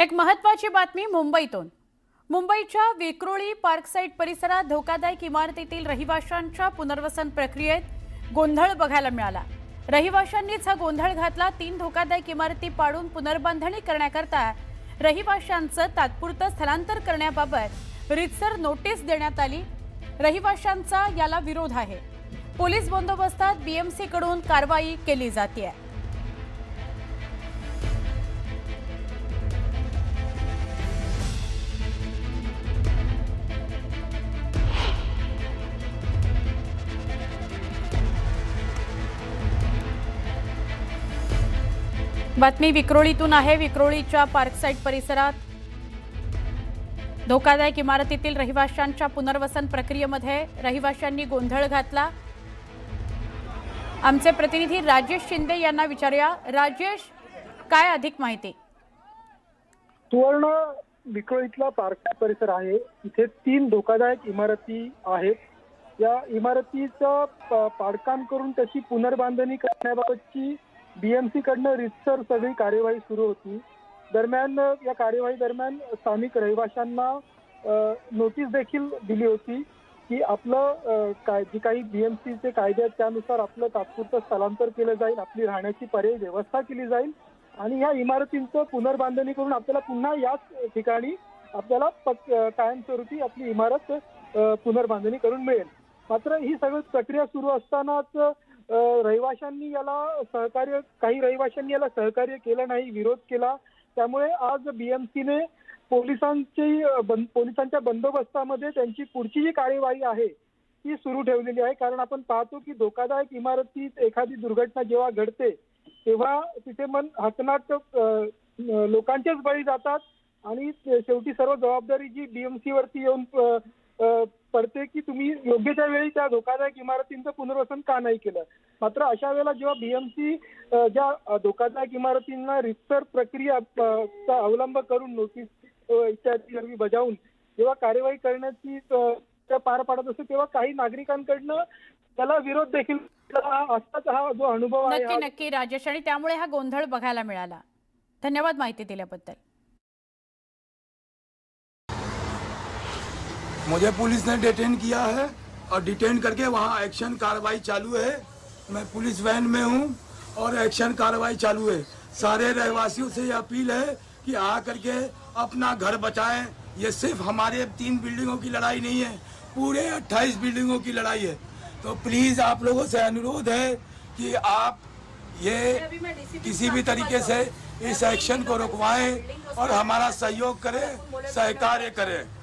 एक महत्वाची बातमी मुंबईतून. मुंबईच्या विक्रोळी पार्कसाईड परिसरात धोकादायक इमारतीतील रहिवाशांच्या पुनर्वसन प्रक्रियेत गोंधळ बघायला मिळाला. रहिवाशांनीच हा गोंधळ घातला तीन धोकादायक इमारती पाडून पुनर्बांधणी करण्याकरता रहिवाशांचं तात्पुरतं स्थलांतर करण्याबाबत रितसर नोटीस देण्यात आली. रहिवाशांचा याला विरोध आहे. पोलीस बंदोबस्तात बीएमसीकडून कारवाई केली जाते बातमी विक्रोळीतून आहे. विक्रोळीच्या पार्कसाईड परिसरात धोकादायक इमारतीतील रहिवाशांच्या पुनर्वसन प्रक्रियेमध्ये रहिवाशांनी गोंधळ घातला. आमचे प्रतिनिधी राजेश शिंदे यांना विचारूया. राजेश काय अधिक माहिती? सुवर्ण विक्रोळीतला पार्क परिसर आहे. इथे तीन धोकादायक इमारती आहेत. या इमारतीचं पाडकाम करून त्याची पुनर्बांधणी करण्याबाबतची बीएमसी कडनं रितसर सगळी कार्यवाही सुरू होती. दरम्यान या कार्यवाही दरम्यान स्थानिक रहिवाशांना नोटीस देखील दिली होती की आपलं काय जी काही बीएमसीचे कायदे आहेत त्यानुसार आपलं तात्पुरतं स्थलांतर केलं जाईल आपली राहण्याची पर्यायी व्यवस्था केली जाईल आणि या इमारतींचं पुनर्बांधणी करून आपल्याला पुन्हा याच ठिकाणी आपल्याला कायमस्वरूपी आपली इमारत पुनर्बांधणी करून मिळेल. मात्र ही सगळी प्रक्रिया सुरू असतानाच रहिवाशांनी याला सहकार्य काही रहिवाशांनी याला सहकार्य केलं नाही विरोध केला. त्यामुळे आज बीएमसीने पोलिसांची बं- पोलिसांच्या बंदोबस्तामध्ये त्यांची पुढची जी कार्यवाही आहे ती सुरू ठेवलेली आहे. कारण आपण पाहतो की धोकादायक इमारतीत एखादी दुर्घटना जेव्हा घडते तेव्हा तिथे मन हकनाट लोकांचेच बळी जातात. आणि शेवटी सर्व जबाबदारी जी बीएमसी वरती येऊन पडते की तुम्ही योग्य त्या वेळी त्या धोकादायक इमारतींचं पुनर्वसन का नाही केलं? मात्र अशा वेळेला जेव्हा बीएमसी ज्या धोकादायक इमारतींना रितसर प्रक्रिया चा अवलंब करून नोटीस इत्यादी बजावून जेव्हा कार्यवाही करण्याची पार पाडत असते तेव्हा काही नागरिकांकडनं त्याला विरोध देखील असताच हा जो अनुभव आहे नक्की नक्की राजेश. आणि त्यामुळे हा गोंधळ बघायला मिळाला. धन्यवाद माहिती दिल्याबद्दल. मुझे पुलिस ने डिटेन किया है और डिटेन करके वहाँ एक्शन कार्रवाई चालू है। मैं पुलिस वैन में हूँ और एक्शन कार्रवाई चालू है। सारे रहवासियों से ये अपील है कि आ करके अपना घर बचाएँ। ये सिर्फ़ हमारे तीन बिल्डिंगों की लड़ाई नहीं है, पूरे 28 बिल्डिंगों की लड़ाई है। तो प्लीज़ आप लोगों से अनुरोध है कि आप ये किसी भी तरीके से इस एक्शन को रुकवाएँ और हमारा सहयोग करें, सहकार्य करें।